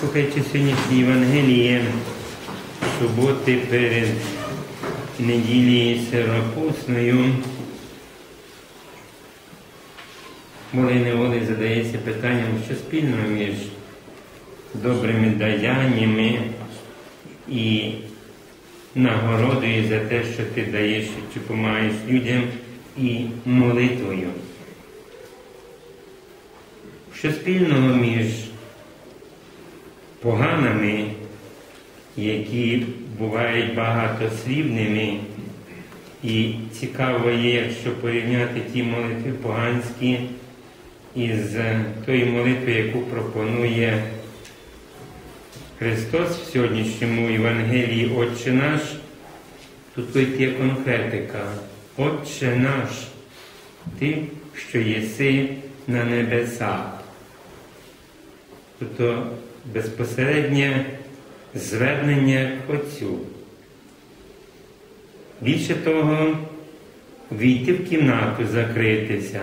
Слухаючи сьогоднішнє Євангеліє суботи перед неділею Сиропусною, волей неволі задається питанням, що спільного між добрими даяннями і нагородою за те, що ти даєш чи допомагаєш людям і молитвою. Що спільного між поганими, які бувають багатослівними, і цікаво є, якщо порівняти ті молитви поганські із тою молитвою, яку пропонує Христос в сьогоднішньому Євангелії Отче наш, тут є конкретика. Отче наш, Ти, що єси на небесах. Тобто безпосереднє звернення к Отцю. Більше того, війти в кімнату, закритися.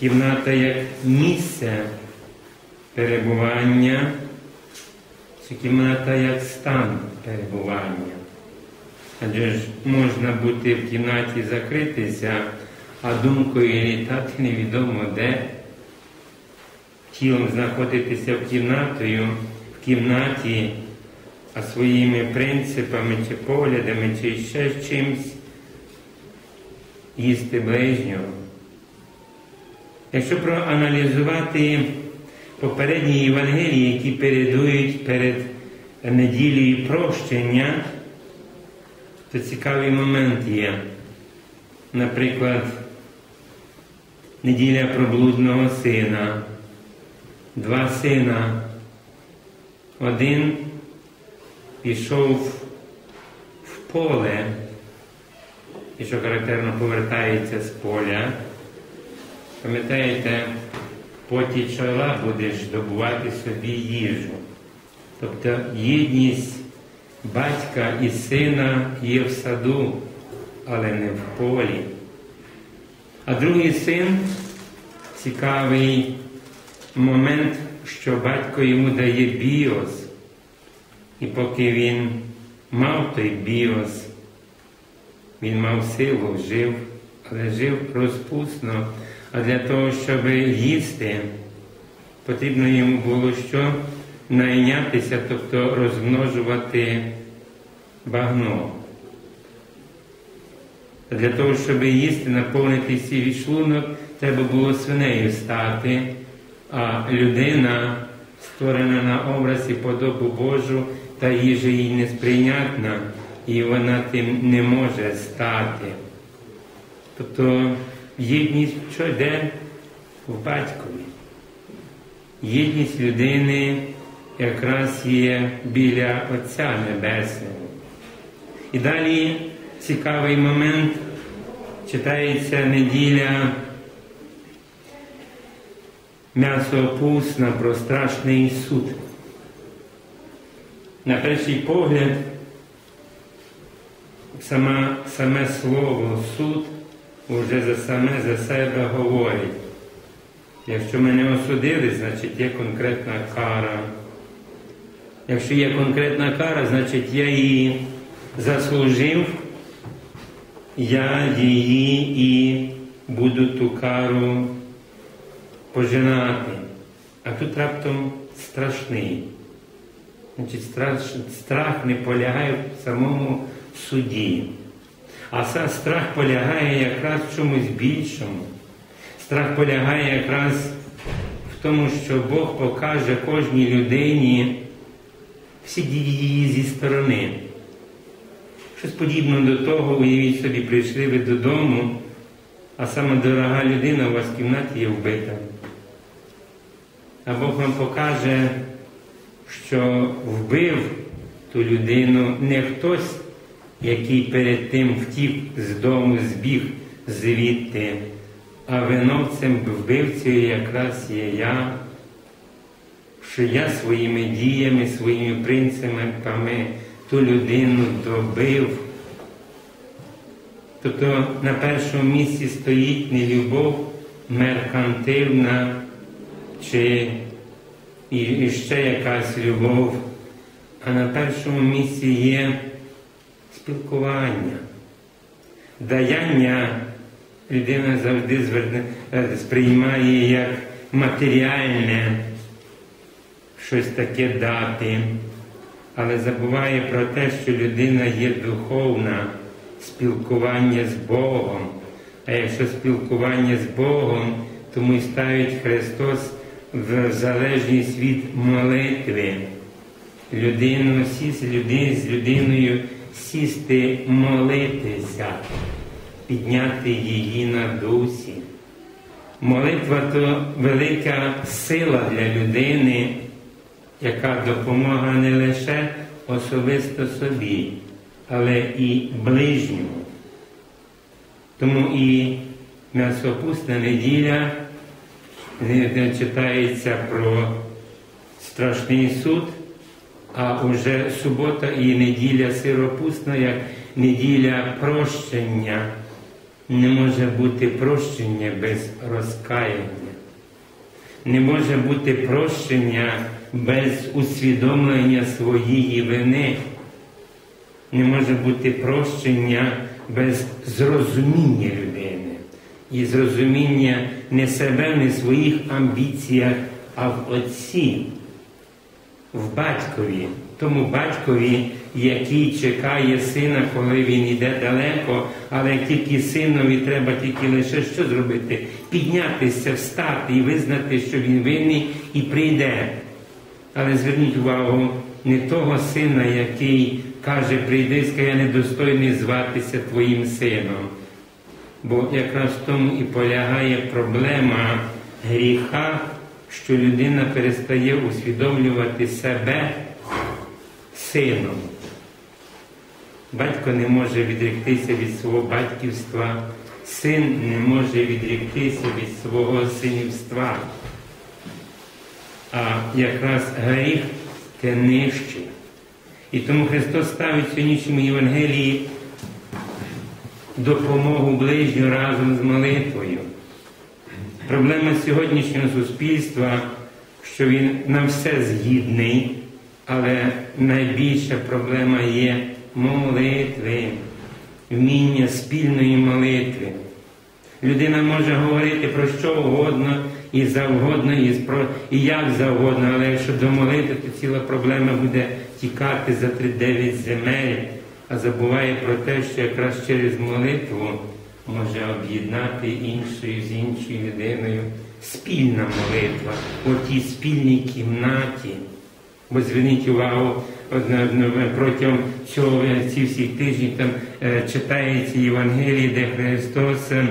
Кімната як місце перебування, чи кімната як стан перебування. Адже ж можна бути в кімнаті закритися, а думкою літати невідомо де тілом знаходитися в кімнатою, в кімнаті, а своїми принципами чи поглядами, чи ще чимсь їсти ближнього. Якщо проаналізувати попередні Євангелії, які передують перед неділею прощення, то цікавий момент є. Наприклад, неділя проблудного сина два сина. Один пішов в поле, і що характерно повертається з поля. Пам'ятаєте, поті чола будеш добувати собі їжу. Тобто єдність батька і сина є в саду, але не в полі. А другий син цікавий момент, що батько йому дає біос. І поки він мав той біос, він мав силу, жив, але жив розпусно. А для того, щоб їсти, потрібно йому було що найнятися, тобто розмножувати багно. Для того, щоб їсти, наповнити свій шлунок, треба було свинею стати а людина створена на образ і подобу Божу, та їжа їй несприйнятна, і вона тим не може стати. Тобто єдність що йде в батькові. Єдність людини якраз є біля Отця Небесного. І далі цікавий момент читається неділя м'ясоопусна про страшний суд. На перший погляд, сама, саме слово суд вже за саме за себе говорить. Якщо мене осудили, значить є конкретна кара. Якщо є конкретна кара, значить я її заслужив, я її і буду ту кару пожинати. А тут раптом страшний. Значить, страх, страх не полягає в самому суді. А страх полягає якраз в чомусь більшому. Страх полягає якраз в тому, що Бог покаже кожній людині всі дії зі сторони. Щось подібне до того, уявіть собі, прийшли ви додому, а сама дорога людина у вас в кімнаті є вбита а Бог вам покаже, що вбив ту людину не хтось, який перед тим втік з дому, збіг звідти, а виновцем вбивцею якраз є я, що я своїми діями, своїми принципами ту людину добив. Тобто на першому місці стоїть не любов меркантильна чи і, і ще якась любов. А на першому місці є спілкування. Даяння людина завжди зверне, е, сприймає як матеріальне щось таке дати, але забуває про те, що людина є духовна, спілкування з Богом. А якщо спілкування з Богом, тому й ставить Христос в залежність від молитви. Людину сісти, людей з людиною сісти, молитися, підняти її на дусі. Молитва то велика сила для людини, яка допомога не лише особисто собі, але і ближньому. Тому і м'ясопусна неділя не читається про страшний суд, а вже субота і неділя сиропусна, як неділя прощення. Не може бути прощення без розкаяння. Не може бути прощення без усвідомлення своєї вини. Не може бути прощення без зрозуміння людини. І зрозуміння не себе, не своїх амбіціях, а в Отці, в батькові, тому батькові, який чекає сина, коли він йде далеко, але тільки синові треба тільки лише що зробити? Піднятися, встати і визнати, що він винний, і прийде. Але зверніть увагу не того сина, який каже, прийди, скаже, я недостойний зватися твоїм сином. Бо якраз в тому і полягає проблема гріха, що людина перестає усвідомлювати себе сином. Батько не може відректися від свого батьківства, син не може відректися від свого синівства. А якраз гріх те нижче. І тому Христос ставить в сьогоднішньому Євангелії допомогу ближню разом з молитвою. Проблема сьогоднішнього суспільства, що він на все згідний, але найбільша проблема є молитви, вміння спільної молитви. Людина може говорити про що угодно і завгодно, і, як завгодно, але якщо домолити, то ціла проблема буде тікати за тридев'ять земель, а забуває про те, що якраз через молитву може об'єднати іншою з іншою людиною спільна молитва у тій спільній кімнаті. Бо зверніть увагу, протягом цього ці всіх тижнів там е, читається Євангелії, де Христос е,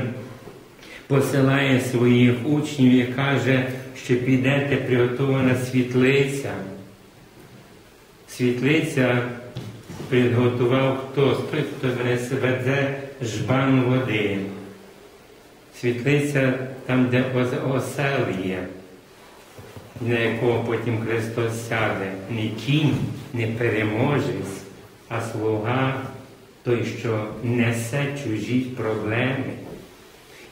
посилає своїх учнів і каже, що підете приготована світлиця. Світлиця приготував хто? Той, хто веде жбан води. Світлиця там, де осел є, на якого потім Христос сяде, не кінь, не переможець, а слуга той, що несе чужі проблеми.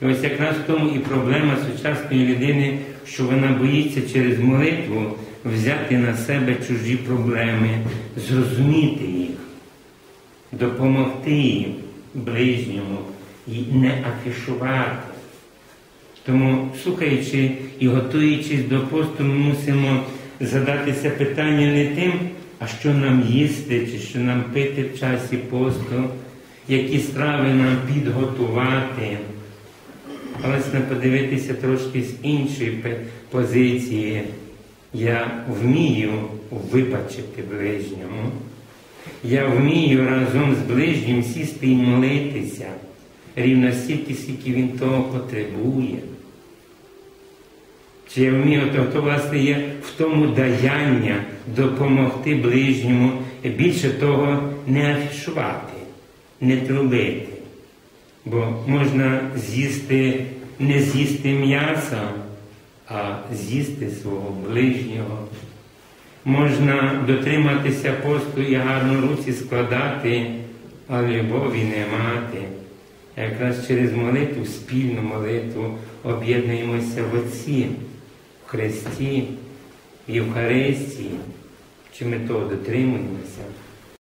І ось якраз в тому і проблема сучасної людини, що вона боїться через молитву взяти на себе чужі проблеми, зрозуміти їх, допомогти їм ближньому і не афішувати. Тому, слухаючи і готуючись до посту, ми мусимо задатися питання не тим, а що нам їсти, чи що нам пити в часі посту, які страви нам підготувати. Але подивитися трошки з іншої позиції. Я вмію вибачити ближньому. Я вмію разом з ближнім сісти і молитися рівно стільки, скільки він того потребує. Чи я вмію, то, то власне є в тому даяння допомогти ближньому, більше того, не афішувати, не трубити. Бо можна з'їсти, не з'їсти м'ясо, а з'їсти свого ближнього. Можна дотриматися посту і гарно руці складати, а любові не мати. Якраз через молитву, спільну молитву об'єднуємося в Отці, в Христі. в Євхаристії, чи ми того дотримуємося.